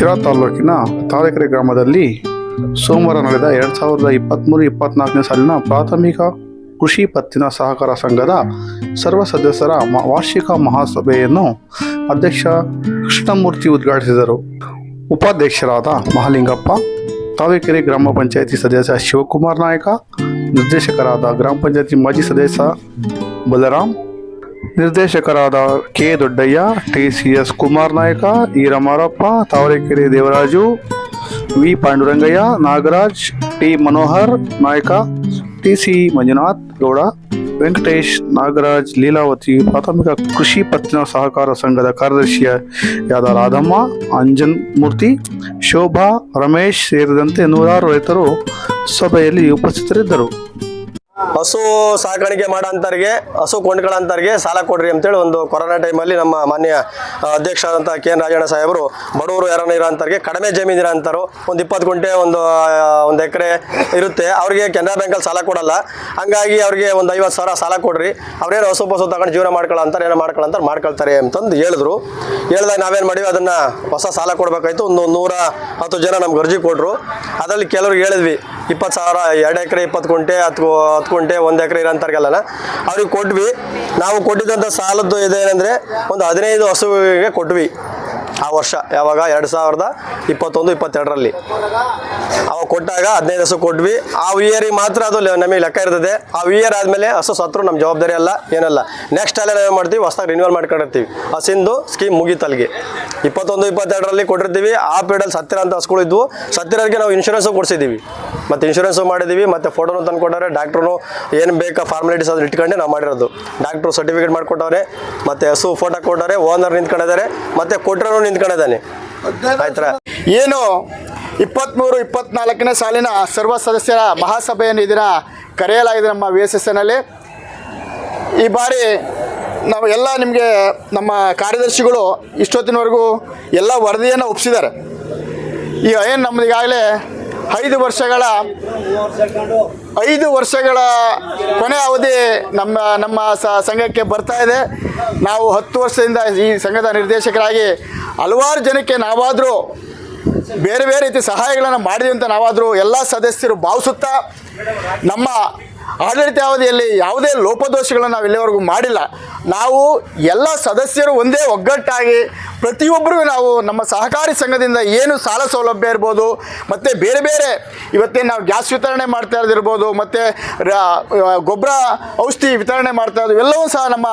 ಶಿರಾ ತಾಲೂಕಿನ ತಾಳೆಕೆರೆ ಗ್ರಾಮದಲ್ಲಿ ಸೋಮವಾರ ನಡೆದ ಎರಡು ಸಾವಿರದ ಇಪ್ಪತ್ತ್ಮೂರು ಇಪ್ಪತ್ನಾಲ್ಕನೇ ಸಾಲಿನ ಪ್ರಾಥಮಿಕ ಕೃಷಿ ಪತ್ತಿನ ಸಹಕಾರ ಸಂಘದ ಸರ್ವ ಸದಸ್ಯರ ವಾರ್ಷಿಕ ಮಹಾಸಭೆಯನ್ನು ಅಧ್ಯಕ್ಷ ಕೃಷ್ಣಮೂರ್ತಿ ಉದ್ಘಾಟಿಸಿದರು. ಉಪಾಧ್ಯಕ್ಷರಾದ ಮಹಾಲಿಂಗಪ್ಪ ತಾವೇಕೆರೆ ಗ್ರಾಮ ಪಂಚಾಯತಿ ಸದಸ್ಯ ಶಿವಕುಮಾರ್ ನಾಯಕ, ನಿರ್ದೇಶಕರಾದ ಗ್ರಾಮ ಪಂಚಾಯತಿ ಮಾಜಿ ಸದಸ್ಯ ಬಲರಾಮ್ ನಿರ್ದೇಶಕರಾದ K Doddaiah, T C S Kumar Nayak E Ramarappa Tavarekere Devaraju, V Pandurangaiah, Nagaraj, T Manohar Nayak, T C Manjunath Gowda, Venkatesh Nagaraj, Leelavathi, ಪ್ರಾಥಮಿಕ ಕೃಷಿ ಪತ್ತಿನ ಸಹಕಾರ ಸಂಘದ ಕಾರ್ಯದರ್ಶಿಯಾದ ರಾಧಮ್ಮ, ಅಂಜನ್ ಮೂರ್ತಿ, ಶೋಭಾ, ರಮೇಶ್ ಸೇರಿದಂತೆ ನೂರಾರು ರೈತರು ಸಭೆಯಲ್ಲಿ ಉಪಸ್ಥಿತರಿದ್ದರು. ಹಸು ಸಾಕಾಣಿಕೆ ಮಾಡೋಂಥವ್ರಿಗೆ ಹಸು ಕೊಂಡ್ಕೊಳ್ಳೋಂಥವ್ರಿಗೆ ಸಾಲ ಕೊಡ್ರಿ ಅಂತೇಳಿ ಒಂದು ಕೊರೋನಾ ಟೈಮಲ್ಲಿ ನಮ್ಮ ಮಾನ್ಯ ಅಧ್ಯಕ್ಷ ಅಧ್ಯಕ್ಷರಾದಂಥ ಕೆ ಎನ್ ರಾಜಣ್ಣ ಸಾಹೇಬರು ಬಡವರು ಯಾರನ್ನ ಇರೋಂಥವ್ರಿಗೆ ಕಡಿಮೆ ಜಮೀನು ಇರೋಂಥವ್ರು ಒಂದು ಇಪ್ಪತ್ತು ಗುಂಟೆ ಒಂದು ಒಂದು ಎಕರೆ ಇರುತ್ತೆ. ಅವ್ರಿಗೆ ಕೆನರಾ ಬ್ಯಾಂಕಲ್ಲಿ ಸಾಲ ಕೊಡಲ್ಲ. ಹಂಗಾಗಿ ಅವ್ರಿಗೆ ಒಂದು ಐವತ್ತು ಸಾವಿರ ಸಾಲ ಕೊಡ್ರಿ. ಅವ್ರೇನು ಹಸು ಪಸು ತಗೊಂಡು ಜೀವನ ಮಾಡ್ಕೊಳ್ಳೋ ಏನೋ ಮಾಡ್ಕೊಳ್ಳೋ ಮಾಡ್ಕೊಳ್ತಾರೆ ಅಂತಂದು ಹೇಳಿದ್ರು. ಹೇಳ್ದಾಗ ನಾವೇನು ಮಾಡಿವಿ, ಅದನ್ನು ಹೊಸ ಸಾಲ ಕೊಡಬೇಕಾಯ್ತು. ಒಂದು ನೂರ ಹತ್ತು ಜನ ನಮ್ಗೆ ಅರ್ಜಿ ಕೊಟ್ಟರು ಅದರಲ್ಲಿ ಕೆಲವ್ರಿಗೆ ಹೇಳಿದ್ವಿ ಇಪ್ಪತ್ತು ಸಾವಿರ, ಎರಡು ಎಕರೆ ಇಪ್ಪತ್ತು ಗುಂಟೆ, ಹತ್ತು ಹತ್ತು ಗುಂಟೆ, ಒಂದು ಎಕರೆ ಇರೋಂಥವ್ರಿಗೆಲ್ಲ ಅವ್ರಿಗೆ ಕೊಟ್ವಿ. ನಾವು ಕೊಟ್ಟಿದ್ದಂಥ ಸಾಲದ್ದು ಇದೇನೆಂದರೆ ಒಂದು ಹದಿನೈದು ಹಸುವಿಗೆ ಕೊಟ್ವಿ ಆ ವರ್ಷ, ಯಾವಾಗ? ಎರಡು ಸಾವಿರದ ಇಪ್ಪತ್ತೊಂದು, ಇಪ್ಪತ್ತೆರಡರಲ್ಲಿ. ಅವಾಗ ಕೊಟ್ಟಾಗ ಹದಿನೈದು ಹಸು ಕೊಟ್ವಿ. ಆ ಇಯರಿಗೆ ಮಾತ್ರ ಅದು ನಮಗೆ ಲೆಕ್ಕ ಇರ್ತದೆ. ಆ ಇಯರ್ ಆದಮೇಲೆ ಹಸು ಸತ್ರು ನಮ್ಮ ಜವಾಬ್ದಾರಿ ಅಲ್ಲ, ಏನಲ್ಲ. ನೆಕ್ಸ್ಟ್ ಅಲ್ಲೇ ನಾವೇನು ಮಾಡ್ತೀವಿ? ಹೊಸ್ದಾಗಿ ರಿನ್ಯೂವಲ್ ಮಾಡ್ಕೊಂಡಿರ್ತೀವಿ. ಹಸಿಂದು ಸ್ಕೀಮ್ ಮುಗೀತಲ್ಗೆ. ಇಪ್ಪತ್ತೊಂದು, ಇಪ್ಪತ್ತೆರಡರಲ್ಲಿ ಕೊಟ್ಟಿರ್ತೀವಿ. ಆ ಪೀರಿಯಡಲ್ಲಿ ಸತ್ತಿರ ಅಂತ ಹಸುಗಳು ಇದ್ವು ಸತ್ತಿರೋರಿಗೆ ನಾವು ಇನ್ಶೂರೆನ್ಸು ಕೊಡಿಸಿದ್ದೀವಿ. ಮತ್ತು ಇನ್ಶೂರೆನ್ಸು ಮಾಡಿದ್ದೀವಿ ಮತ್ತು ಫೋಟೋನು ತಂದು ಡಾಕ್ಟರ್ನು ಡಾಕ್ಟ್ರು ಏನು ಬೇಕಾ ಫಾರ್ಮಾಲಿಟೀಸ್ ಅದನ್ನ ಇಟ್ಕೊಂಡೆ ನಾವು ಮಾಡಿರೋದು. ಡಾಕ್ಟ್ರು ಸರ್ಟಿಫಿಕೇಟ್ ಮಾಡಿಕೊಟ್ಟವ್ರೆ, ಮತ್ತೆ ಹಸು ಫೋಟೋ ಕೊಟ್ಟವ್ರೆ ಓನರ್ ನಿಂತ್ಕೊಂಡಿದ್ದಾರೆ, ಮತ್ತು ಕೊಟ್ಟರು ನಿಂತ್ಕೊಂಡಿದ್ದಾನೆ. ಆಯ್ತಾ? ಏನು ಇಪ್ಪತ್ತ್ಮೂರು ಇಪ್ಪತ್ನಾಲ್ಕನೇ ಸಾಲಿನ ಸರ್ವ ಸದಸ್ಯರ ಮಹಾಸಭೆಯನ್ನು ಇದನ್ನು ಕರೆಯಲಾಗಿದೆ ನಮ್ಮ ವಿ ಎಸ್ ಎಸ್ ಎನಲ್ಲಿ ಈ ಬಾರಿ ನಾವು ಎಲ್ಲ ನಿಮಗೆ ನಮ್ಮ ಕಾರ್ಯದರ್ಶಿಗಳು ಇಷ್ಟೊತ್ತಿನವರೆಗೂ ಎಲ್ಲ ವರದಿಯನ್ನು ಒಪ್ಪಿಸಿದ್ದಾರೆ ಈಗ ಏನು ನಮ್ದು ಈಗಾಗಲೇ ಐದು ವರ್ಷಗಳ ಐದು ವರ್ಷಗಳ ಕೊನೆ ಅವಧಿ ನಮ್ಮ ನಮ್ಮ ಸಂಘಕ್ಕೆ ಬರ್ತಾ ಇದೆ. ನಾವು ಹತ್ತು ವರ್ಷದಿಂದ ಈ ಸಂಘದ ನಿರ್ದೇಶಕರಾಗಿ ಹಲವಾರು ಜನಕ್ಕೆ ನಾವಾದರೂ ಬೇರೆ ಬೇರೆ ರೀತಿ ಸಹಾಯಗಳನ್ನು ಮಾಡಿದಂತ ನಾವಾದರೂ ಎಲ್ಲ ಸದಸ್ಯರು ಭಾವಿಸುತ್ತಾ ನಮ್ಮ ಆಡಳಿತಾವಧಿಯಲ್ಲಿ ಯಾವುದೇ ಲೋಪದೋಷಗಳನ್ನು ನಾವು ಇಲ್ಲಿವರೆಗೂ ಮಾಡಿಲ್ಲ. ನಾವು ಎಲ್ಲ ಸದಸ್ಯರು ಒಂದೇ ಒಗ್ಗಟ್ಟಾಗಿ ಪ್ರತಿಯೊಬ್ಬರೂ ನಾವು ನಮ್ಮ ಸಹಕಾರಿ ಸಂಘದಿಂದ ಏನು ಸಾಲ ಸೌಲಭ್ಯ ಇರ್ಬೋದು, ಮತ್ತು ಬೇರೆ ಬೇರೆ ಇವತ್ತೇ ನಾವು ಗ್ಯಾಸ್ ವಿತರಣೆ ಮಾಡ್ತಾ ಇರೋದಿರ್ಬೋದು, ಮತ್ತು ಗೊಬ್ಬರ ಔಷಧಿ ವಿತರಣೆ ಮಾಡ್ತಾ ಇರೋದು ಎಲ್ಲವೂ ಸಹ ನಮ್ಮ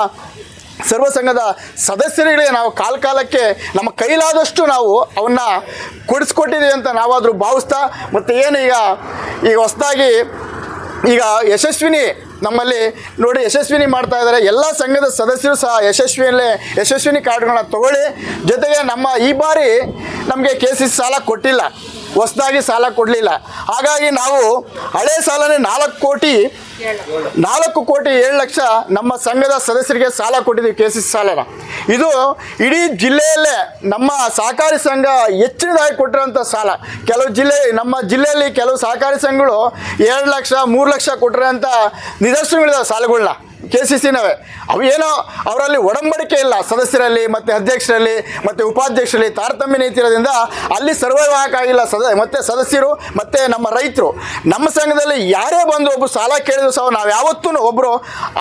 ಸರ್ವ ಸಂಘದ ಸದಸ್ಯರುಗಳಿಗೆ ನಾವು ಕಾಲ ಕಾಲಕ್ಕೆ ನಮ್ಮ ಕೈಲಾದಷ್ಟು ನಾವು ಅವನ್ನ ಕೊಡಿಸ್ಕೊಟ್ಟಿದ್ದೀವಿ ಅಂತ ನಾವಾದರೂ ಭಾವಿಸ್ತಾ, ಮತ್ತು ಏನು ಈಗ ಈಗ ಹೊಸದಾಗಿ ಈಗ ಯಶಸ್ವಿನಿ ನಮ್ಮಲ್ಲಿ ನೋಡಿ ಯಶಸ್ವಿನಿ ಮಾಡ್ತಾ ಇದ್ದಾರೆ. ಎಲ್ಲ ಸಂಘದ ಸದಸ್ಯರು ಸಹ ಯಶಸ್ವಿಯಲ್ಲೇ ಯಶಸ್ವಿನಿ ಕಾರ್ಡ್ಗಳನ್ನ ತಗೊಳ್ಳಿ. ಜೊತೆಗೆ ನಮ್ಮ ಈ ಬಾರಿ ನಮಗೆ ಕೆ ಸಿ ಸಾಲ ಕೊಟ್ಟಿಲ್ಲ. ಹೊಸದಾಗಿ ಸಾಲ ಕೊಡಲಿಲ್ಲ. ಹಾಗಾಗಿ ನಾವು ಹಳೆ ಸಾಲನೇ ನಾಲ್ಕು ಕೋಟಿ ನಾಲ್ಕು ಕೋಟಿ ಏಳು ಲಕ್ಷ ನಮ್ಮ ಸಂಘದ ಸದಸ್ಯರಿಗೆ ಸಾಲ ಕೊಟ್ಟಿದ್ದೀವಿ ಕೆ ಸಿ ಸಾಲನ. ಇದು ಇಡೀ ಜಿಲ್ಲೆಯಲ್ಲೇ ನಮ್ಮ ಸಹಕಾರಿ ಸಂಘ ಹೆಚ್ಚಿನದಾಗಿ ಕೊಟ್ಟಿರೋಂಥ ಸಾಲ. ಕೆಲವು ಜಿಲ್ಲೆ, ನಮ್ಮ ಜಿಲ್ಲೆಯಲ್ಲಿ ಕೆಲವು ಸಹಕಾರಿ ಸಂಘಗಳು ಎರಡು ಲಕ್ಷ, ಮೂರು ಲಕ್ಷ ಕೊಟ್ಟಿರೋಂಥ ನಿದರ್ಶನಗಳಿದಾವೆ ಸಾಲಗಳನ್ನ ಕೆ ಸಿ ಸಿನವೇ ಅವು ಏನೋ ಅವರಲ್ಲಿ ಒಡಂಬಡಿಕೆ ಇಲ್ಲ. ಸದಸ್ಯರಲ್ಲಿ, ಮತ್ತು ಅಧ್ಯಕ್ಷರಲ್ಲಿ, ಮತ್ತು ಉಪಾಧ್ಯಕ್ಷರಲ್ಲಿ ತಾರತಮ್ಯ ನೀತಿ ಅಲ್ಲಿ ಸರ್ವೈವ್ ಆಗಿಲ್ಲ ಸದ, ಮತ್ತು ಸದಸ್ಯರು, ಮತ್ತು ನಮ್ಮ ರೈತರು. ನಮ್ಮ ಸಂಘದಲ್ಲಿ ಯಾರೇ ಬಂದು ಒಬ್ಬರು ಸಾಲ ಕೇಳಿದ್ರು ಸಹ ನಾವು ಯಾವತ್ತೂ ಒಬ್ಬರು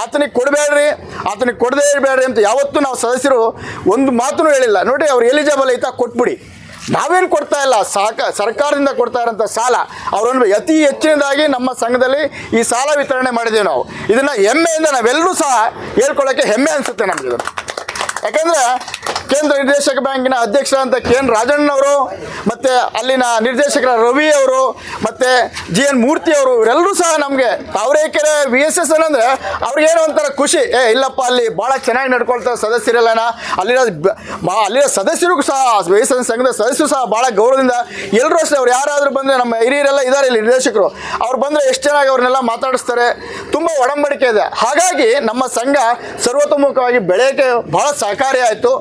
ಆತನಿಗೆ ಕೊಡಬೇಡ್ರಿ, ಆತನಿಗೆ ಕೊಡದೇ ಇರಬೇಡ್ರಿ ಅಂತ ಯಾವತ್ತೂ ನಾವು ಸದಸ್ಯರು ಒಂದು ಮಾತೂ ಹೇಳಿಲ್ಲ. ನೋಡಿ, ಅವ್ರು ಎಲಿಜಿಬಲ್ ಐತಾ ಕೊಟ್ಬಿಡಿ. ನಾವೇನು ಕೊಡ್ತಾ ಇಲ್ಲ? ಸಾಕ, ಸರ್ಕಾರದಿಂದ ಕೊಡ್ತಾ ಇರೋಂಥ ಸಾಲ. ಅವರನ್ನು ಅತಿ ಹೆಚ್ಚಿನದಾಗಿ ನಮ್ಮ ಸಂಘದಲ್ಲಿ ಈ ಸಾಲ ವಿತರಣೆ ಮಾಡಿದ್ದೀವಿ ನಾವು. ಇದನ್ನು ಹೆಮ್ಮೆಯಿಂದ ನಾವೆಲ್ಲರೂ ಸಹ ಹೇಳ್ಕೊಳ್ಳೋಕ್ಕೆ ಹೆಮ್ಮೆ ಅನಿಸುತ್ತೆ ನಮಗೆ ಇದು ಯಾಕಂದರೆ ಕೇಂದ್ರ ನಿರ್ದೇಶಕ ಬ್ಯಾಂಕಿನ ಅಧ್ಯಕ್ಷರಾದಂಥ ಕೆ ಎನ್ ರಾಜಣ್ಣವರು ಮತ್ತು ಅಲ್ಲಿನ ನಿರ್ದೇಶಕರ ರವಿ ಅವರು, ಮತ್ತು ಜಿ ಎನ್ ಮೂರ್ತಿ ಅವರು, ಇವರೆಲ್ಲರೂ ಸಹ ನಮಗೆ ತಾವರೇಕೆರೆ ವಿ ಎಸ್ ಎಸ್ ಅಂದರೆ ಅವ್ರಿಗೇನೋ ಒಂಥರ ಖುಷಿ. ಏ, ಇಲ್ಲಪ್ಪ, ಅಲ್ಲಿ ಭಾಳ ಚೆನ್ನಾಗಿ ನಡ್ಕೊಳ್ತಾರೆ ಸದಸ್ಯರೆಲ್ಲನ ಅಲ್ಲಿನ ಅಲ್ಲಿನ ಸದಸ್ಯರಿಗೂ ಸಹ ವಿ ಎಸ್ ಎಸ್ ಸಂಘದ ಸದಸ್ಯರು ಸಹ ಭಾಳ ಗೌರವದಿಂದ ಎಲ್ಲರೂ ಅಷ್ಟೇ, ಅವ್ರು ಯಾರಾದರೂ ಬಂದರೆ ನಮ್ಮ ಹಿರಿಯರೆಲ್ಲ ಇದ್ದಾರೆ ಇಲ್ಲಿ ನಿರ್ದೇಶಕರು. ಅವ್ರು ಬಂದರೆ ಎಷ್ಟು ಚೆನ್ನಾಗಿ ಅವ್ರನ್ನೆಲ್ಲ ಮಾತಾಡಿಸ್ತಾರೆ. ತುಂಬ ಒಡಂಬಡಿಕೆ ಇದೆ. ಹಾಗಾಗಿ ನಮ್ಮ ಸಂಘ ಸರ್ವತೋಮುಖವಾಗಿ ಬೆಳೆಯೋಕ್ಕೆ ಬಹಳ ಸಹಕಾರಿ ಆಯಿತು.